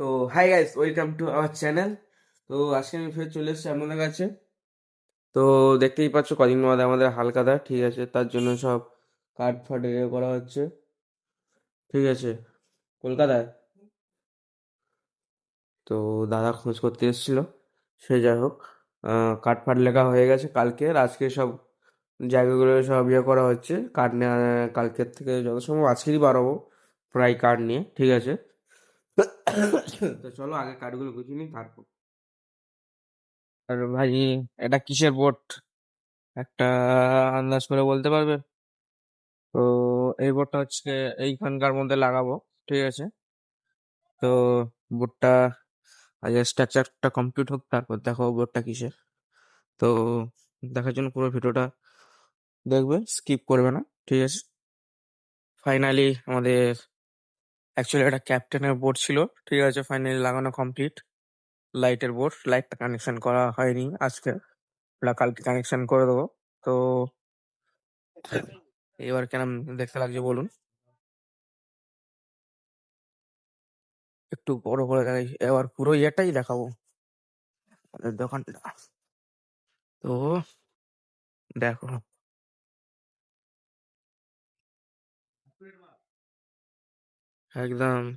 তো hi guys welcome to our channel তো আজকে আমি ফের চলে এসেছি আপনাদের কাছে। তো দেখতেই পাচ্ছ, কদিন বাদে আমাদের হালকাদা ঠিক আছে? তার জন্য সব কাঠ ফাট ইয়ে করা হচ্ছে। ঠিক আছে? কলকাতায়? তো দাদা খোঁজ করতে এসেছিল। সে যাই হোক কাঠ ফাট লেখা হয়ে গেছে কালকে। আজকে সব জায়গাগুলো সব ইয়ে করা হচ্ছে। কাঠ নেওয়া কালকের থেকে যত সম্ভব আজকেরই বাড়াবো প্রায় কাঠ নিয়ে, ঠিক আছে? তো চলো আগে কাঠগুলো গুছিয়ে নিই, তারপর। আর ভাই, এটা কিসের বোট একটা আন্দাজ করে বলতে পারবে? তো এই বোটটা হচ্ছে এইখানকার মধ্যে লাগাবো, ঠিক আছে? তো বোটটা আগে স্ট্রাকচারটা কমপ্লিট হোক, তারপর দেখো বোটটা কিসের। তো দেখার জন্য পুরো ভিডিওটা দেখবে স্কিপ করবে না, ঠিক আছে? ফাইনালি আমাদের অ্যাকচুয়ালি এটা ক্যাপ্টেনের বোর্ড ছিল। ঠিক আছে ফাইনালি লাগানো কমপ্লিট লাইটের বোর্ড লাইটটা কানেকশন করা হয়নি আজকে। ওটা কালকে কানেকশন করে দেবো। তো এবার কেন দেখতে লাগছে বলুন। একটু বড় করে দেখাই। এবার পুরো ইয়েটাই দেখাবো। দোকানটা। তো দেখো। когда